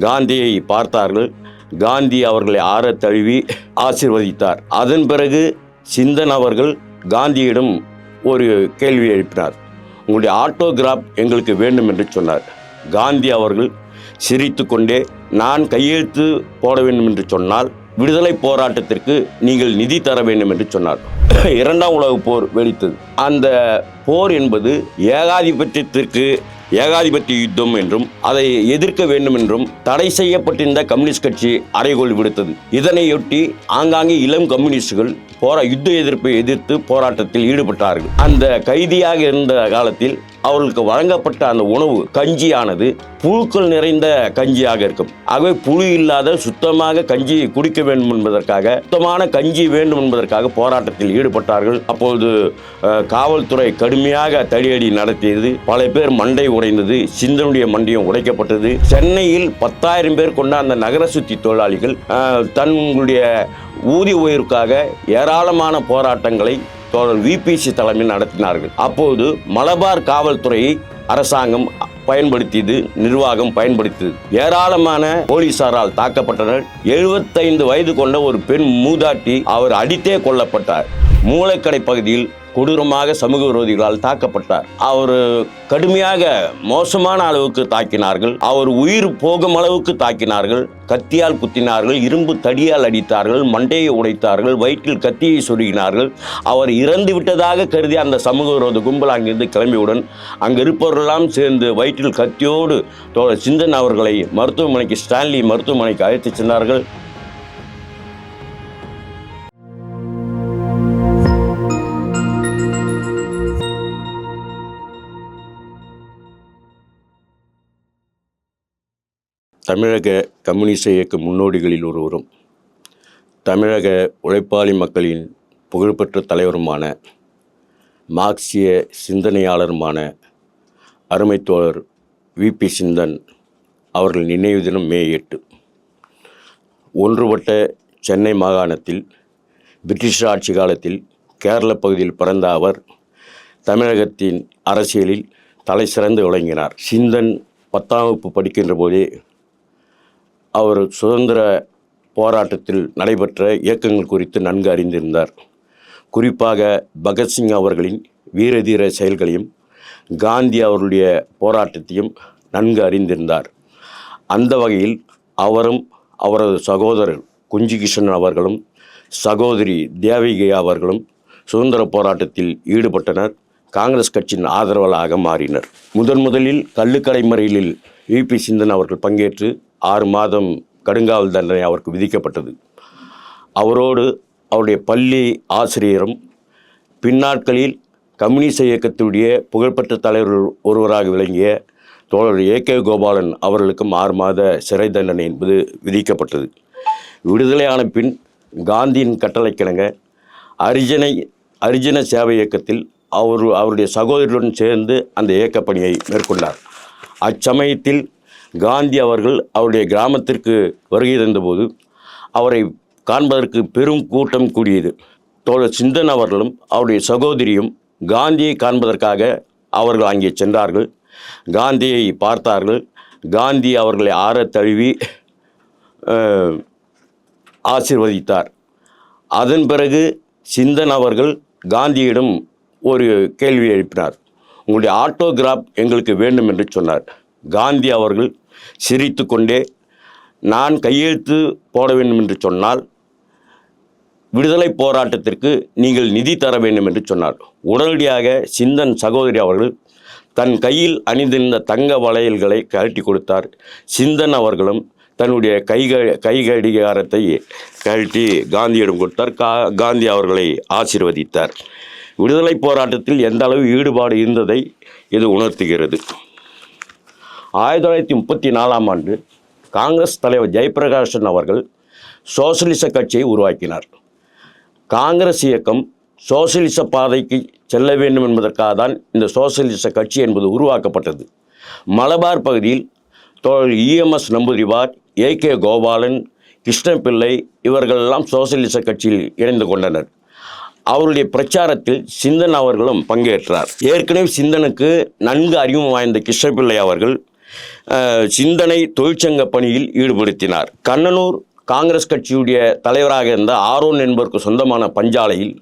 காந்தியை பார்த்தார்கள். காந்தி அவர்களை ஆற தழுவி ஆசீர்வதித்தார். அதன் பிறகு சிந்தன் அவர்கள் காந்தியிடம் ஒரு கேள்வி எழுப்பினார். உங்களுடைய ஆட்டோகிராஃப் எங்களுக்கு வேண்டும் என்று சொன்னார். காந்தி அவர்கள் சிரித்துக்கொண்டே நான் கையெழுத்து போட வேண்டும் என்று சொன்னால் விடுதலை போராட்டத்திற்கு நீங்கள் நிதி தர வேண்டும் என்று சொன்னார். இரண்டாம் உலகப் போர் வெடித்தது. அந்த போர் என்பது ஏகாதிபத்தியத்திற்கு ஏகாதிபத்திய யுத்தம் என்றும் அதை எதிர்க்க வேண்டும் என்றும் தடை செய்யப்பட்டிருந்த கம்யூனிஸ்ட் கட்சி அறைகோல் விடுத்தது. இதனையொட்டி ஆங்காங்கே இளம் கம்யூனிஸ்டுகள் போரா யுத்த எதிர்ப்பை எதிர்த்து போராட்டத்தில் ஈடுபட்டார்கள். அந்த கைதியாக இருந்த காலத்தில் அவர்களுக்கு வழங்கப்பட்ட அந்த உணவு கஞ்சியானது புழுக்கள் நிறைந்த கஞ்சியாக இருக்கும். ஆகவே புழு இல்லாத சுத்தமாக கஞ்சி குடிக்க வேண்டும் என்பதற்காக சுத்தமான கஞ்சி வேண்டும் என்பதற்காக போராட்டத்தில் ஈடுபட்டார்கள். அப்பொழுது காவல்துறை கடுமையாக தடியடி நடத்தியது. பல பேர் மண்டை உடைந்தது சிந்தனுடைய மண்டையும் உடைக்கப்பட்டது. சென்னையில் பத்தாயிரம் பேர் கொண்ட அந்த நகர சுத்தி தொழிலாளிகள் தங்களுடைய ஊதிய உயர்வுக்காக ஏராளமான போராட்டங்களை தோழர் விபிசி தலைமையில் நடத்தினார்கள். அப்போது மலபார் காவல்துறையை அரசாங்கம் பயன்படுத்தியது நிர்வாகம் பயன்படுத்தியது. ஏராளமான போலீசாரால் தாக்கப்பட்டனர். எழுபத்தைந்து வயது கொண்ட ஒரு பெண் மூதாட்டி அவர் அடித்தே கொல்லப்பட்டார். மூளைக்கடை பகுதியில் கொடூரமாக சமூக விரோதிகளால் தாக்கப்பட்டார். அவர் கடுமையாக மோசமான அளவுக்கு தாக்கினார்கள். அவர் உயிர் போகும் அளவுக்கு தாக்கினார்கள். கத்தியால் குத்தினார்கள். இரும்பு தடியால் அடித்தார்கள். மண்டையை உடைத்தார்கள். வயிற்றில் கத்தியை சொருகினார்கள். அவர் இறந்து விட்டதாக கருதி அந்த சமூக விரோத கும்பல் அங்கிருந்து கிளம்பியவுடன் அங்கு இருப்பவர்களெல்லாம் சேர்ந்து வயிற்றில் கத்தியோடு தோழர் சிந்தன் அவர்களை மருத்துவமனைக்கு ஸ்டான்லி மருத்துவமனைக்கு அழைத்துச் சென்றார்கள். தமிழக கம்யூனிச இயக்க முன்னோடிகளில் ஒருவரும் தமிழக உழைப்பாளி மக்களின் புகழ்பெற்ற தலைவருமான மார்க்சிய சிந்தனையாளருமான அருமைத்தோழர் விபி சிந்தன் அவர்கள் நினைவு தினம் மே எட்டு. ஒன்றுபட்ட சென்னை மாகாணத்தில் பிரிட்டிஷ் ஆட்சி காலத்தில் கேரள பகுதியில் பிறந்த அவர் தமிழகத்தின் அரசியலில் தலை சிறந்து விளங்கினார். சிந்தன் பத்தாம் வகுப்பு படிக்கின்ற போதே அவர் சுதந்திர போராட்டத்தில் நடைபெற்ற இயக்கங்கள் குறித்து நன்கு அறிந்திருந்தார். குறிப்பாக பகத்சிங் அவர்களின் வீரதீர செயல்களையும் காந்தி அவருடைய போராட்டத்தையும் நன்கு அறிந்திருந்தார். அந்த வகையில் அவரும் அவரது சகோதரர் குஞ்சிகிருஷ்ணன் அவர்களும் சகோதரி தேவகி அவர்களும் சுதந்திர போராட்டத்தில் ஈடுபட்டனர். காங்கிரஸ் கட்சியின் ஆதரவாளராக மாறினர். முதன் முதலில் கள்ளுக்கடை மறியலில் யூபி சிந்தன் அவர்கள் பங்கேற்று ஆறு மாதம் கடுங்காவல் தண்டனை அவருக்கு விதிக்கப்பட்டது. அவரோடு அவருடைய பள்ளி ஆசிரியரும் பின்னாட்களில் கம்யூனிச இயக்கத்துடைய புகழ்பெற்ற தலைவர் ஒருவராக விளங்கிய தோழர் ஏ கே கோபாலன் அவர்களுக்கும் ஆறு மாத சிறை தண்டனை என்பது விதிக்கப்பட்டது. விடுதலையான பின் காந்தியின் கட்டளைக்கிணங்க அரிஜனை அரிஜன சேவை இயக்கத்தில் அவர் அவருடைய சகோதரருடன் சேர்ந்து அந்த இயக்கப்பணியை மேற்கொண்டார். அச்சமயத்தில் காந்தி அவர்கள் அவருடைய கிராமத்திற்கு வருகை தந்தபோது அவரை காண்பதற்கு பெரும் கூட்டம் கூடியது. தோழர் சிந்தன் அவர்களும் அவருடைய சகோதரியும் காந்தியை காண்பதற்காக அவர்கள் அங்கே சென்றார்கள். காந்தியை பார்த்தார்கள். காந்தி அவர்களை ஆற தழுவி ஆசிர்வதித்தார் ஆசீர்வதித்தார். அதன் பிறகு சிந்தன் அவர்கள் காந்தியிடம் ஒரு கேள்வி எழுப்பினார். உங்களுடைய ஆட்டோகிராஃப் எங்களுக்கு வேண்டும் என்று சொன்னார். காந்தி அவர்கள் சிரித்துக்கொண்டே நான் கையெழுத்து போட வேண்டும் என்று சொன்னால் விடுதலை போராட்டத்திற்கு நீங்கள் நிதி தர வேண்டும் என்று சொன்னார். உடனடியாக சிந்தன் சகோதரி அவர்கள் தன் கையில் அணிந்திருந்த தங்க வளையல்களை கழட்டி கொடுத்தார். சிந்தன் அவர்களும் தன்னுடைய கைக கைகடிகாரத்தை கழட்டி காந்தியிடம் கொடுத்தார். கா காந்தி அவர்களை ஆசீர்வதித்தார். விடுதலை போராட்டத்தில் எந்த அளவு ஈடுபாடு இருந்ததை இது உணர்த்துகிறது. ஆயிரத்தி தொள்ளாயிரத்தி முப்பத்தி நாலாம் ஆண்டு காங்கிரஸ் தலைவர் ஜெயபிரகாஷன் அவர்கள் சோசலிச கட்சியை உருவாக்கினார். காங்கிரஸ் இயக்கம் சோசலிச பாதைக்கு செல்ல வேண்டும் என்பதற்காக தான் இந்த சோசலிச கட்சி என்பது உருவாக்கப்பட்டது. மலபார் பகுதியில் தோழர் இஎம்எஸ் நம்பூதிரிவார் ஏ கே கோபாலன் கிருஷ்ணபிள்ளை இவர்களெல்லாம் சோசலிச கட்சியில் இணைந்து கொண்டனர். அவருடைய பிரச்சாரத்தில் சிந்தன் அவர்களும் பங்கேற்றார். ஏற்கனவே சிந்தனுக்கு நன்கு அறிமுகம் வாய்ந்த கிருஷ்ணபிள்ளை அவர்கள் சிந்தனை தொழிற்சங்க பணியில் ஈடுபடுத்தினார். கண்ணனூர் காங்கிரஸ் கட்சியுடைய தலைவராக இருந்த ஆரோன் என்பவருக்கு சொந்தமான பஞ்சாலையில்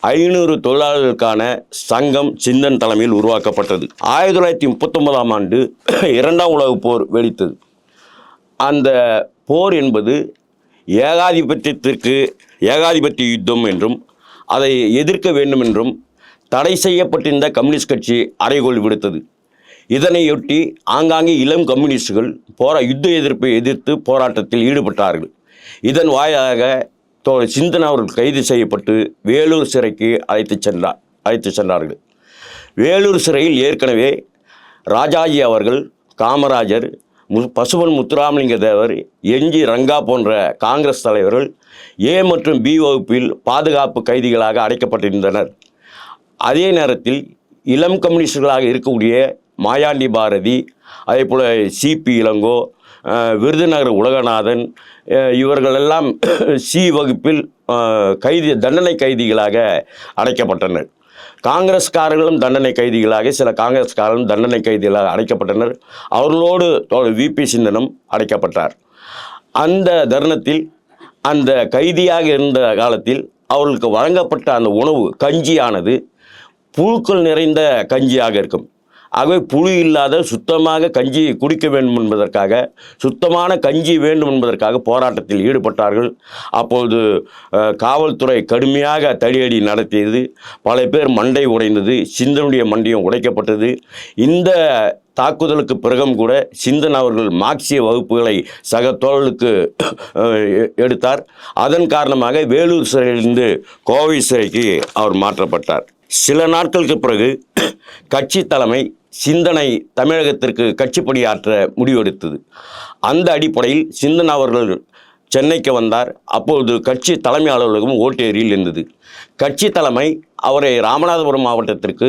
ஐநூறு தொழிலாளர்களுக்கான சங்கம் சிந்தன் தலைமையில் உருவாக்கப்பட்டது. ஆயிரத்தி தொள்ளாயிரத்தி முப்பத்தொன்பதாம் ஆண்டு இரண்டாம் உலகப் போர் வெடித்தது. அந்த போர் என்பது ஏகாதிபத்தியத்திற்கு ஏகாதிபத்திய யுத்தம் என்றும் அதை எதிர்க்க வேண்டும் என்றும் தடை செய்யப்பட்டிருந்த கம்யூனிஸ்ட் கட்சி அறைகோல் விடுத்தது. இதனையொட்டி ஆங்காங்கே இளம் கம்யூனிஸ்டுகள் போரா யுத்த எதிர்ப்பை எதிர்த்து போராட்டத்தில் ஈடுபட்டார்கள். இதன் வாயிலாக தோ சிந்தன் அவர்கள் கைது செய்யப்பட்டு வேலூர் சிறைக்கு அழைத்து சென்றார் அழைத்து சென்றார்கள். வேலூர் சிறையில் ஏற்கனவே ராஜாஜி அவர்கள் காமராஜர் மு பசுவன் முத்துராமலிங்க தேவர் என்ஜி ரங்கா போன்ற காங்கிரஸ் தலைவர்கள் ஏ மற்றும் பி வகுப்பில் பாதுகாப்பு கைதிகளாக அடைக்கப்பட்டிருந்தனர். அதே நேரத்தில் இளம் கம்யூனிஸ்டுகளாக இருக்கக்கூடிய மாயாண்டி பாரதி அதே போல் சிபி இளங்கோ விருதுநகர் உலகநாதன் இவர்களெல்லாம் சி வகுப்பில் கைதி தண்டனை கைதிகளாக அடைக்கப்பட்டனர். காங்கிரஸ்காரர்களும் தண்டனை கைதிகளாக சில காங்கிரஸ்காரர்களும் தண்டனை கைதிகளாக அடைக்கப்பட்டனர். அவர்களோடு தோழர் விபி சிந்தனம் அடைக்கப்பட்டார். அந்த தருணத்தில் அந்த கைதியாக இருந்த காலத்தில் அவர்களுக்கு வழங்கப்பட்ட அந்த உணவு கஞ்சியானது புழுக்கள் நிறைந்த கஞ்சியாக இருக்கும். ஆகவே புழு இல்லாத சுத்தமாக கஞ்சி குடிக்க வேண்டும் என்பதற்காக சுத்தமான கஞ்சி வேண்டும் என்பதற்காக போராட்டத்தில் ஈடுபட்டார்கள். அப்பொழுது காவல்துறை கடுமையாக தடியடி நடத்தியது. பல பேர் மண்டை உடைந்தது சிந்தனுடைய மண்டையும் உடைக்கப்பட்டது. இந்த தாக்குதலுக்கு பிறகும் கூட சிந்தன் அவர்கள் மார்க்சிய வகுப்புகளை சக தோழலுக்கு எ- எடுத்தார். அதன் காரணமாக வேலூர் சிறையிலிருந்து கோவை சிறைக்கு அவர் மாற்றப்பட்டார். சில நாட்களுக்கு பிறகு கட்சி தலைமை சிந்தனை தமிழகத்திற்கு கட்சி முடிவெடுத்தது. அந்த அடிப்படையில் சிந்தன் அவர்கள் சென்னைக்கு வந்தார். அப்பொழுது கட்சி தலைமை அலுவலகம் ஓட்டேரியில் இருந்தது கட்சி தலைமை அவரை ராமநாதபுரம் மாவட்டத்திற்கு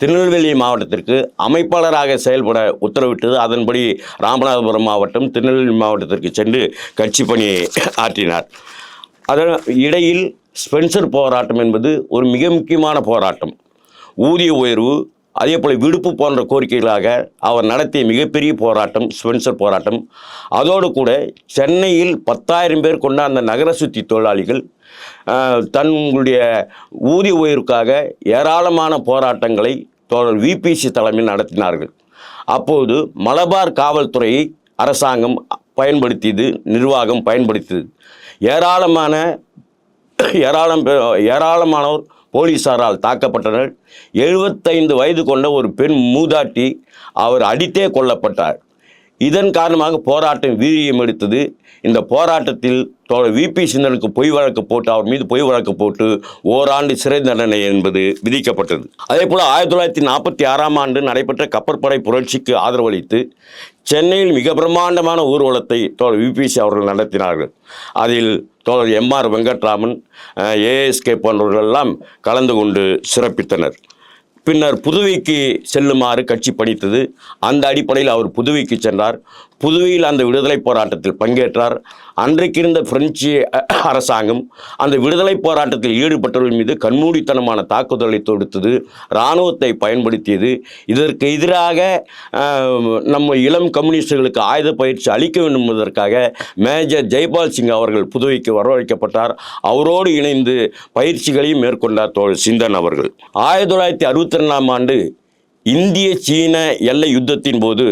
திருநெல்வேலி மாவட்டத்திற்கு அமைப்பாளராக செயல்பட உத்தரவிட்டது. அதன்படி ராமநாதபுரம் மாவட்டம் திருநெல்வேலி மாவட்டத்திற்கு சென்று கட்சி பணியை ஆற்றினார். அதன் இடையில் ஸ்பென்சர் போராட்டம் என்பது ஒரு மிக முக்கியமான போராட்டம். ஊதிய உயர்வு அதே போல் விடுப்பு போன்ற கோரிக்கைகளாக அவர் நடத்திய மிகப்பெரிய போராட்டம் ஸ்பென்சர் போராட்டம். அதோடு கூட சென்னையில் பத்தாயிரம் பேர் கொண்ட அந்த நகர சுத்தி தொழிலாளிகள் தங்களுடைய ஊதிய உயர்வுக்காக ஏராளமான போராட்டங்களை தோழர் விபிசி தலைமையில் நடத்தினார்கள். அப்போது மலபார் காவல்துறையை அரசாங்கம் பயன்படுத்தியது நிர்வாகம் பயன்படுத்தியது. ஏராளமான ஏராளம் ஏராளமானோர் போலீசாரால் தாக்கப்பட்டனர். எழுபத்தைந்து வயது கொண்ட ஒரு பெண் மூதாட்டி அவர் அடித்தே கொல்லப்பட்டார். இதன் காரணமாக போராட்டம் வீரியம் எடுத்தது. இந்த போராட்டத்தில் தோழர் விபி சிந்தனுக்கு பொய் வழக்கு போட்டு அவர் மீது பொய் வழக்கு போட்டு ஓராண்டு சிறை தண்டனை என்பது விதிக்கப்பட்டது. அதே போல் ஆயிரத்தி தொள்ளாயிரத்தி நாற்பத்தி ஆறாம் ஆண்டு நடைபெற்ற கப்பற்படை புரட்சிக்கு ஆதரவளித்து சென்னையில் மிக பிரம்மாண்டமான ஊர்வலத்தை தோழர் விபிசி அவர்கள் நடத்தினார்கள். அதில் தோழர் எம்ஆர் வெங்கட்ராமன் ஏஎஸ்கே போன்றவர்கள் எல்லாம் கலந்து கொண்டு சிறப்பித்தனர். பின்னர் புதுவைக்கு செல்லுமாறு கட்சி பணித்தது. அந்த அடிப்படையில் அவர் புதுவைக்கு சென்றார். புதுவையில் அந்த விடுதலை போராட்டத்தில் பங்கேற்றார். அன்றைக்கு இருந்த பிரெஞ்சு அரசாங்கம் அந்த விடுதலை போராட்டத்தில் ஈடுபட்டவர்கள் மீது கண்மூடித்தனமான தாக்குதலை தொடுத்தது இராணுவத்தை பயன்படுத்தியது. இதற்கு எதிராக நம்ம இளம் கம்யூனிஸ்டுகளுக்கு ஆயுத பயிற்சி அளிக்க வேண்டும் என்பதற்காக மேஜர் ஜெய்பால் சிங் அவர்கள் புதுவைக்கு வரவழைக்கப்பட்டார். அவரோடு இணைந்து பயிற்சிகளையும் மேற்கொண்டார் தோழர் சிந்தன் அவர்கள். ஆயிரத்தி தொள்ளாயிரத்தி அறுபத்தி ரெண்டாம் ஆண்டு இந்திய சீன எல்லை யுத்தத்தின் போது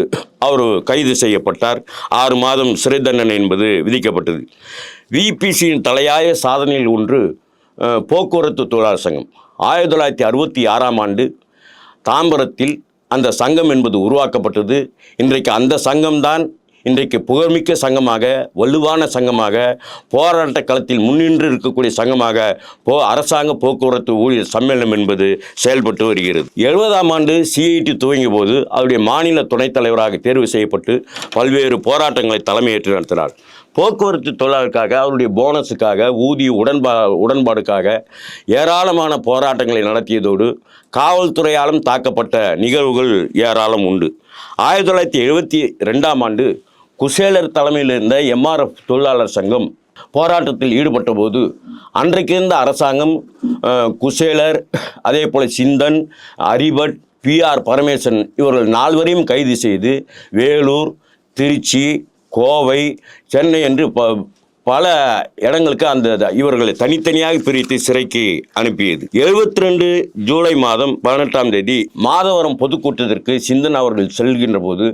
அவர் கைது செய்யப்பட்டார். ஆறு மாதம் சிறை தண்டனை என்பது விதிக்கப்பட்டது. விபிசியின் தலையாய சாதனையில் ஒன்று போக்குவரத்து தொழிலாளர் சங்கம். ஆயிரத்தி தொள்ளாயிரத்தி அறுபத்தி ஆறாம் ஆண்டு தாம்பரத்தில் அந்த சங்கம் என்பது உருவாக்கப்பட்டது. இன்றைக்கு அந்த சங்கம்தான் இன்றைக்கு புகழ்மிக்க சங்கமாக வலுவான சங்கமாக போராட்ட களத்தில் முன்னின்று இருக்கக்கூடிய சங்கமாக போ அரசாங்க போக்குவரத்து ஊழியர் சம்மேளனம் என்பது செயல்பட்டு வருகிறது. எழுபதாம் ஆண்டு சிஐடி துவங்கிய போது அவருடைய மாநில துணைத் தலைவராக தேர்வு செய்யப்பட்டு பல்வேறு போராட்டங்களை தலைமையேற்று நடத்தினார். போக்குவரத்து தொழிலாளருக்காக அவருடைய போனஸுக்காக ஊதிய உடன்பா உடன்பாடுக்காக ஏராளமான போராட்டங்களை நடத்தியதோடு காவல்துறையாலும் தாக்கப்பட்ட நிகழ்வுகள் ஏராளம் உண்டு. ஆயிரத்தி தொள்ளாயிரத்தி எழுபத்தி ரெண்டாம் ஆண்டு குசேலர் தலைமையில் இருந்த எம்ஆர்எஃப் தொழிலாளர் சங்கம் போராட்டத்தில் ஈடுபட்ட போது அன்றைக்கு இருந்த அரசாங்கம் குசேலர் அதே போல் சிந்தன் அரிபட் பிஆர் பரமேசன் இவர்கள் நால்வரையும் கைது செய்து வேலூர் திருச்சி கோவை சென்னை என்று ப பல இடங்களுக்கு அந்த இவர்களை தனித்தனியாக பிரித்து சிறைக்கு அனுப்பியது. எழுபத்தி ரெண்டு ஜூலை மாதம் பதினெட்டாம் தேதி மாதவரம் பொதுக்கூட்டத்திற்கு சிந்தன் அவர்கள் செல்கின்ற போது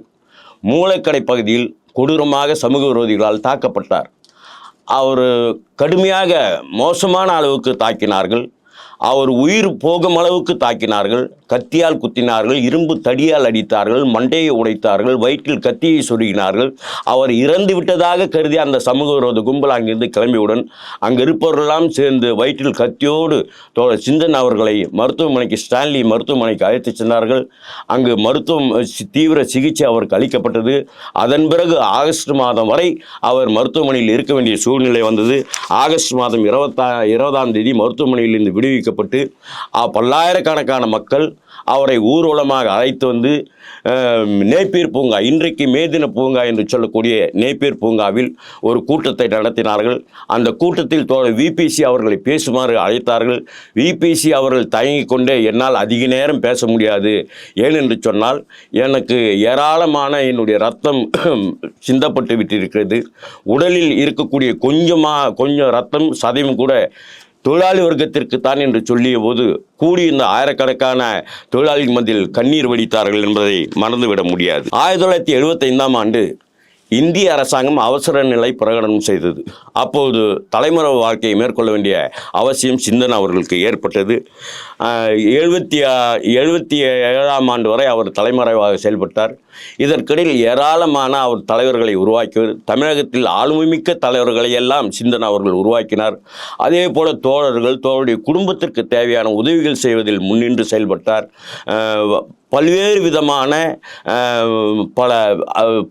மூளைக்கடை பகுதியில் கொடூரமாக சமூக விரோதிகளால் தாக்கப்பட்டார். அவர் கடுமையாக மோசமான அளவுக்கு தாக்கினார்கள். அவர் உயிர் போகும் அளவுக்கு தாக்கினார்கள் கத்தியால் குத்தினார்கள் இரும்பு தடியால் அடித்தார்கள் மண்டையை உடைத்தார்கள் வயிற்றில் கத்தியை சொருகினார்கள். அவர் இறந்து விட்டதாக கருதி அந்த சமூக விரோத கும்பல் அங்கிருந்து கிளம்பியவுடன் அங்கு இருப்பவர்களெல்லாம் சேர்ந்து வயிற்றில் கத்தியோடு தோழர் சிந்தன் அவர்களை மருத்துவமனைக்கு ஸ்டான்லி மருத்துவமனைக்கு அழைத்துச் சென்றார்கள். அங்கு மருத்துவம் தீவிர சிகிச்சை அவருக்கு அளிக்கப்பட்டது. அதன் பிறகு ஆகஸ்ட் மாதம் வரை அவர் மருத்துவமனையில் இருக்க வேண்டிய சூழ்நிலை வந்தது. ஆகஸ்ட் மாதம் இருபத்தா இருபதாம் தேதி மருத்துவமனையிலிருந்து விடுவிக்க அ, பல்லாயிரக்கணக்கான மக்கள் அவரை ஊர்வலமாக அழைத்து வந்து நேப்பீர் பூங்கா இன்றைக்கு மேதின பூங்கா என்று சொல்லக்கூடிய நேப்பீர் பூங்காவில் ஒரு கூட்டத்தை நடத்தினார்கள். அந்த கூட்டத்தில் தோழர் விபிசி அவர்களை பேசுமாறு அழைத்தார்கள். விபிசி அவர்கள் தயங்கிக் கொண்டே என்னால் அதிக நேரம் பேச முடியாது ஏனென்று சொன்னால் எனக்கு ஏராளமான என்னுடைய ரத்தம் சிந்தப்பட்டு விட்டிருக்கிறது. உடலில் இருக்கக்கூடிய கொஞ்சமாக கொஞ்சம் ரத்தம் சதையும் கூட தொழிலாளி வர்க்கத்திற்கு தான் என்று சொல்லிய போது கூடியிருந்த ஆயிரக்கணக்கான தொழிலாளி மத்தியில் கண்ணீர் வடித்தார்கள் என்பதை மறந்துவிட முடியாது. ஆயிரத்தி தொள்ளாயிரத்தி எழுபத்தைந்தாம் ஆண்டு இந்திய அரசாங்கம் அவசர நிலை பிரகடனம் செய்தது. அப்போது தலைமுறை வாழ்க்கையை மேற்கொள்ள வேண்டிய அவசியம் சிந்தன் அவர்களுக்கு ஏற்பட்டது. எழுபத்தி எழுபத்தி ஏழாம் ஆண்டு வரை அவர் தலைமறைவாக செயல்பட்டார். இதற்கிடையில் ஏராளமான அவர் தலைவர்களை உருவாக்கியவர். தமிழகத்தில் ஆளுமைமிக்க தலைவர்களை எல்லாம் சிந்தன் அவர்கள் உருவாக்கினார். அதே போல தோழர்கள் தோழருடைய குடும்பத்திற்கு தேவையான உதவிகள் செய்வதில் முன்னின்று செயல்பட்டார். பல்வேறு விதமான பல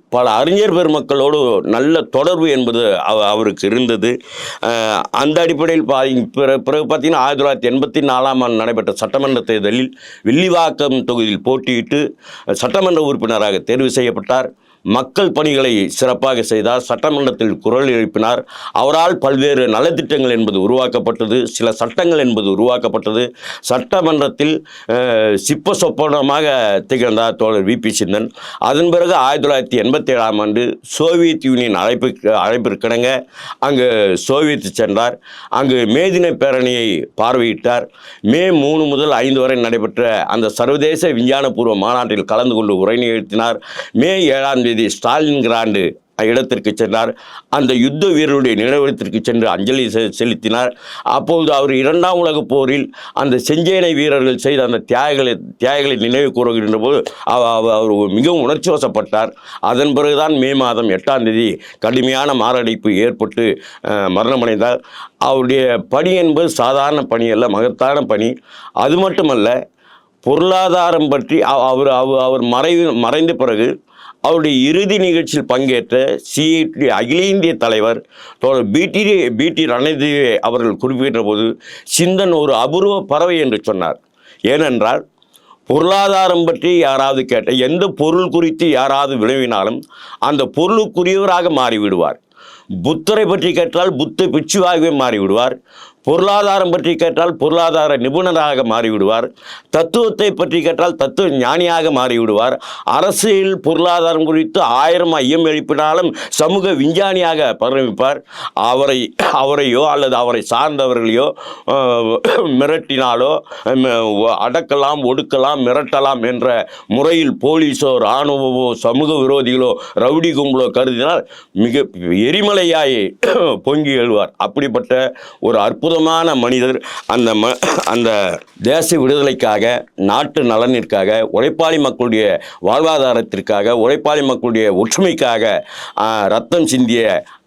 பல அறிஞர் பெருமக்களோடு நல்ல தொடர்பு என்பது அவ- அவருக்கு இருந்தது. அந்த அடிப்படையில் பா பிற- பிறகு பார்த்தீங்கன்னா ஆயிரத்தி தொள்ளாயிரத்தி எண்பத்தி நாலாம் ஆண்டு நடைபெற்ற சட்டமன்ற தேர்தலில் வில்லிவாக்கம் தொகுதியில் போட்டியிட்டு சட்டமன்ற உறுப்பினராக தேர்வு செய்யப்பட்டார். மக்கள் பணிகளை சிறப்பாக செய்தார். சட்டமன்றத்தில் குரல் எழுப்பினார். அவரால் பல்வேறு நலத்திட்டங்கள் என்பது உருவாக்கப்பட்டது. சில சட்டங்கள் என்பது உருவாக்கப்பட்டது. சட்டமன்றத்தில் சிப்ப சொப்பனமாக திகழ்ந்தார் தோழர் விபி சிந்தன். அதன் பிறகு ஆயிரத்தி தொள்ளாயிரத்தி எண்பத்தி ஏழாம் ஆண்டு சோவியத் யூனியன் அழைப்பு அழைப்பிற்கிணங்க அங்கு சோவியத் சென்றார். அங்கு மேதின பேரணியை பார்வையிட்டார். மே மூணு முதல் ஐந்து வரை நடைபெற்ற அந்த சர்வதேச விஞ்ஞானபூர்வ மாநாட்டில் கலந்து கொண்டு உரை நிகழ்த்தினார் மே ஏழாம் தேதி ஸ்டாலின் கிராண்டு இடத்திற்கு சென்றார். அந்த யுத்த வீரருடைய நினைவிடத்திற்கு சென்று அஞ்சலி செ- செலுத்தினார். அப்போது அவர் இரண்டாம் உலகப் போரில் அந்த செஞ்சேனை வீரர்கள் செய்த அந்த தியாகங்களை தியாகங்களை நினைவு கூறுகின்ற போது அவர் மிகவும் உணர்ச்சி வசப்பட்டார். அதன் பிறகுதான் மே மாதம் எட்டாம் தேதி கடுமையான மாரடைப்பு ஏற்பட்டு மரணமடைந்தார். அவருடைய பணி என்பது சாதாரண பணி அல்ல மகத்தான பணி. அது மட்டுமல்ல பொருளாதாரம் பற்றி அவர் அவர் அவர் மறைவு மறைந்த பிறகு அவருடைய இறுதி நிகழ்ச்சியில் பங்கேற்ற சிஐடி அகில இந்திய தலைவர் தோழர் பிடி பிடி ரணதேவி அவர்கள் குறிப்பிட்ட போது சிந்தன் ஒரு அபூர்வ பறவை என்று சொன்னார். ஏனென்றால் பொருளாதாரம் பற்றி யாராவது கேட்ட எந்த பொருள் குறித்து யாராவது வினவினாலும் அந்த பொருளுக்குரியவராக மாறிவிடுவார். புத்தரை பற்றி கேட்டால் புத்த பிச்சுவாகவே மாறிவிடுவார். பொருளாதாரம் பற்றி கேட்டால் பொருளாதார நிபுணராக மாறிவிடுவார். தத்துவத்தை பற்றி கேட்டால் தத்துவ ஞானியாக மாறிவிடுவார். அரசியல் பொருளாதாரம் குறித்து ஆயிரம் ஐயம் எழுப்பினாலும் சமூக விஞ்ஞானியாக பரிணமிப்பார். அவரை அவரையோ அல்லது அவரை சார்ந்தவர்களையோ மிரட்டினாலோ அடக்கலாம் ஒடுக்கலாம் மிரட்டலாம் என்ற முறையில் போலீஸோ இராணுவமோ சமூக விரோதிகளோ ரவுடி கும்பலோ கருதினால் மிக எரிமலையாய் பொங்கி எழுவார். அப்படிப்பட்ட ஒரு அற்புத அற்புதமான மனிதர். அந்த ம அந்த தேச விடுதலைக்காக நாட்டு நலனிற்காக உழைப்பாளி மக்களுடைய வாழ்வாதாரத்திற்காக உழைப்பாளி மக்களுடைய ஒற்றுமைக்காக ரத்தம் சிந்திய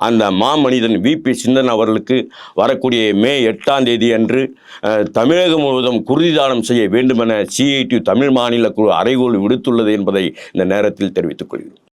அந்த மாமனிதன் விபி சிந்தன் அவர்களுக்கு வரக்கூடிய மே எட்டாம் தேதி அன்று தமிழகம் முழுவதும் குருதிதானம் செய்ய வேண்டுமென சிஐடி தமிழ் மாநில குழு அறைகோள் விடுத்துள்ளது என்பதை இந்த நேரத்தில் தெரிவித்துக் கொள்கிறேன்.